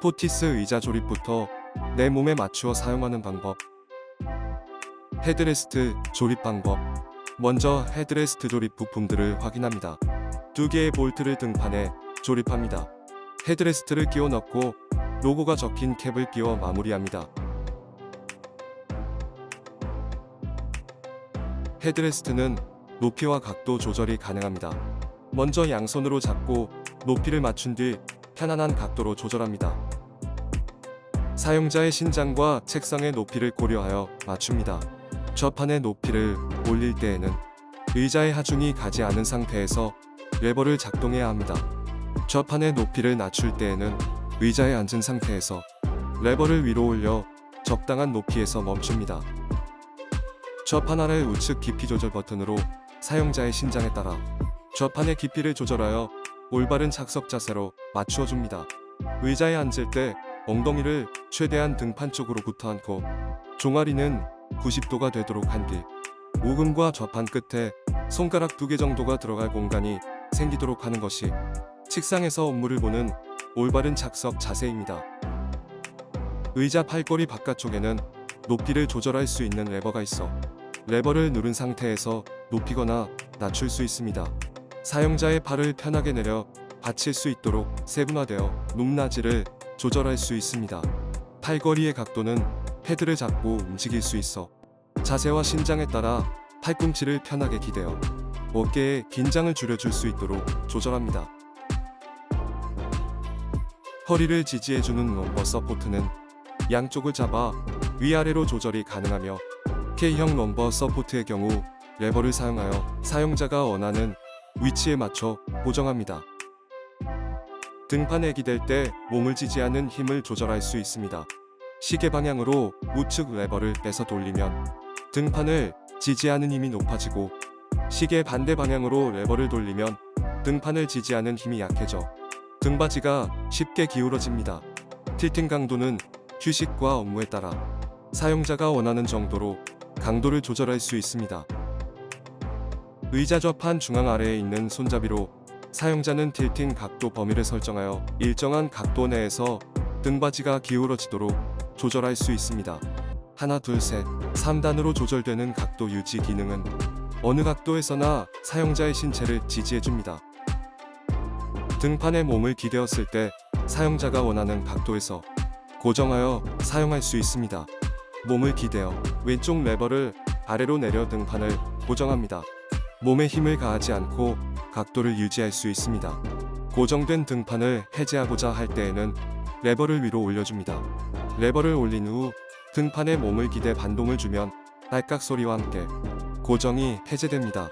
포티스 의자 조립부터 내 몸에 맞추어 사용하는 방법. 헤드레스트 조립 방법. 먼저 헤드레스트 조립 부품들을 확인합니다. 두 개의 볼트를 등판에 조립합니다. 헤드레스트를 끼워 넣고 로고가 적힌 캡을 끼워 마무리합니다. 헤드레스트는 높이와 각도 조절이 가능합니다. 먼저 양손으로 잡고 높이를 맞춘 뒤 편안한 각도로 조절합니다. 사용자의 신장과 책상의 높이를 고려하여 맞춥니다. 좌판의 높이를 올릴 때에는 의자의 하중이 가지 않은 상태에서 레버를 작동해야 합니다. 좌판의 높이를 낮출 때에는 의자에 앉은 상태에서 레버를 위로 올려 적당한 높이에서 멈춥니다. 좌판 아래 우측 깊이 조절 버튼으로 사용자의 신장에 따라 좌판의 깊이를 조절하여 올바른 착석 자세로 맞추어 줍니다. 의자에 앉을 때 엉덩이를 최대한 등판 쪽으로부터 앉고 종아리는 90도가 되도록 한뒤 오금과 좌판 끝에 손가락 두 개 정도가 들어갈 공간이 생기도록 하는 것이 책상에서 업무를 보는 올바른 착석 자세입니다. 의자 팔걸이 바깥쪽에는 높이를 조절할 수 있는 레버가 있어 레버를 누른 상태에서 높이거나 낮출 수 있습니다. 사용자의 팔을 편하게 내려 받칠 수 있도록 세분화되어 높낮이를 조절할 수 있습니다. 팔걸이의 각도는 패드를 잡고 움직일 수 있어 자세와 신장에 따라 팔꿈치를 편하게 기대어 어깨에 긴장을 줄여줄 수 있도록 조절합니다. 허리를 지지해주는 럼버 서포트는 양쪽을 잡아 위아래로 조절이 가능하며 K형 럼버 서포트의 경우 레버를 사용하여 사용자가 원하는 위치에 맞춰 고정합니다. 등판에 기댈 때 몸을 지지하는 힘을 조절할 수 있습니다. 시계 방향으로 우측 레버를 빼서 돌리면 등판을 지지하는 힘이 높아지고 시계 반대 방향으로 레버를 돌리면 등판을 지지하는 힘이 약해져 등받이가 쉽게 기울어집니다. 틸팅 강도는 휴식과 업무에 따라 사용자가 원하는 정도로 강도를 조절할 수 있습니다. 의자 좌판 중앙 아래에 있는 손잡이로 사용자는 틸팅 각도 범위를 설정하여 일정한 각도 내에서 등받이가 기울어지도록 조절할 수 있습니다. 하나 둘 셋 3단으로 조절되는 각도 유지 기능은 어느 각도에서나 사용자의 신체를 지지해줍니다. 등판에 몸을 기대었을 때 사용자가 원하는 각도에서 고정하여 사용할 수 있습니다. 몸을 기대어 왼쪽 레버를 아래로 내려 등판을 고정합니다. 몸에 힘을 가하지 않고 각도를 유지할 수 있습니다. 고정된 등판을 해제하고자 할 때에는 레버를 위로 올려줍니다. 레버를 올린 후 등판에 몸을 기대 반동을 주면 딸깍 소리와 함께 고정이 해제됩니다.